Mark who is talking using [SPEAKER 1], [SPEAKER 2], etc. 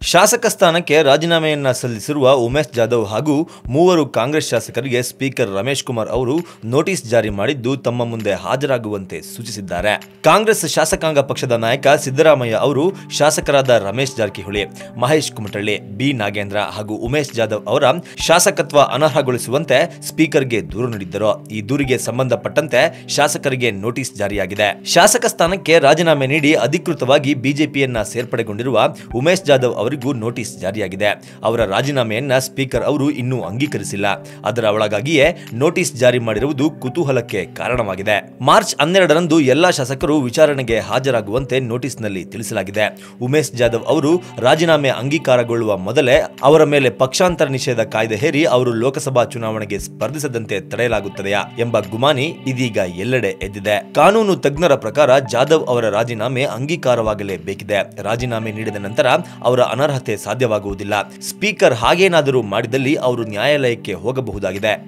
[SPEAKER 1] ಶಾಸಕ ಸ್ಥಾನಕ್ಕೆ ರಾಜೀನಾಮೆಯನ್ನ ಸಲ್ಲಿಸಿರುವ ಉಮೇಶ್ ಜಾಧವ್ ಹಾಗೂ ಮೂವರು ಕಾಂಗ್ರೆಸ್ ಶಾಸಕರಿಗೆ ಸ್ಪೀಕರ್ ರಮೇಶ್ ಕುಮಾರ್ ಅವರು ನೋಟಿಸ್ ಜಾರಿ ಮಾಡಿದ್ದು ತಮ್ಮ ಮುಂದೆ ಹಾಜರಾಗುವಂತೆ ಸೂಚಿಸಿದ್ದಾರೆ. ಕಾಂಗ್ರೆಸ್ ಶಾಸಕಾಂಗ ಪಕ್ಷದ ನಾಯಕ ಸಿದ್ದರಾಮಯ್ಯ ಅವರು ಶಾಸಕರಾದ ರಮೇಶ್ ಜಾರಕಿಹೊಳಿ, ಮಹೇಶ್ ಕುಮಟಳ್ಳಿ, ಬಿ ನಾಗೇಂದ್ರ ಹಾಗೂ ಉಮೇಶ್ ಜಾಧವ್ ಅವರ ಶಾಸಕತ್ವ ಅನರ್ಹಗೊಳಿಸುವಂತೆ ಸ್ಪೀಕರ್ಗೆ ದೂರು ನೀಡಿದ್ದರು. ಈ ದೂರಿಗೆ ಸಂಬಂಧಪಟ್ಟಂತೆ ಶಾಸಕರಿಗೆ ನೋಟಿಸ್ ಜಾರಿಯಾಗಿದೆ. ಶಾಸಕ ಸ್ಥಾನಕ್ಕೆ ರಾಜೀನಾಮೆ ನೀಡಿ ಅಧಿಕೃತವಾಗಿ ಬಿಜೆಪಿಯನ್ನ ಸೇರ್ಪಡೆಗೊಂಡಿರುವ ಉಮೇಶ್ ಜಾಧವ್ ಅವರಿಗೂ ನೋಟಿಸ್ ಜಾರಿಯಾಗಿದೆ. ಅವರ ರಾಜೀನಾಮೆಯನ್ನ ಸ್ಪೀಕರ್ ಅವರು ಇನ್ನೂ ಅಂಗೀಕರಿಸಿಲ್ಲ. ಅದರ ಒಳಗಾಗಿಯೇ ನೋಟಿಸ್ ಜಾರಿ ಮಾಡಿರುವುದು ಕುತೂಹಲಕ್ಕೆ ಕಾರಣವಾಗಿದೆ. ಮಾರ್ಚ್ ಹನ್ನೆರಡರಂದು ಎಲ್ಲಾ ಶಾಸಕರು ವಿಚಾರಣೆಗೆ ಹಾಜರಾಗುವಂತೆ ನೋಟಿಸ್ನಲ್ಲಿ ತಿಳಿಸಲಾಗಿದೆ. ಉಮೇಶ್ ಜಾಧವ್ ಅವರು ರಾಜೀನಾಮೆ ಅಂಗೀಕಾರಗೊಳ್ಳುವ ಮೊದಲೇ ಅವರ ಮೇಲೆ ಪಕ್ಷಾಂತರ ನಿಷೇಧ ಕಾಯ್ದೆ ಹೇರಿ ಅವರು ಲೋಕಸಭಾ ಚುನಾವಣೆಗೆ ಸ್ಪರ್ಧಿಸದಂತೆ ತಡೆಯಲಾಗುತ್ತದೆಯಾ ಎಂಬ ಗುಮಾನಿ ಇದೀಗ ಎಲ್ಲೆಡೆ ಎದ್ದಿದೆ. ಕಾನೂನು ತಜ್ಞರ ಪ್ರಕಾರ ಜಾಧವ್ ಅವರ ರಾಜೀನಾಮೆ ಅಂಗೀಕಾರವಾಗಲೇಬೇಕಿದೆ. ರಾಜೀನಾಮೆ ನೀಡಿದ ನಂತರ ಅವರ ಅನರ್ಹತೆ ಸಾಧ್ಯವಾಗುವುದಿಲ್ಲ. ಸ್ಪೀಕರ್ ಹಾಗೇನಾದರೂ ಮಾಡಿದಲ್ಲಿ ಅವರು ನ್ಯಾಯಾಲಯಕ್ಕೆ ಹೋಗಬಹುದಾಗಿದೆ.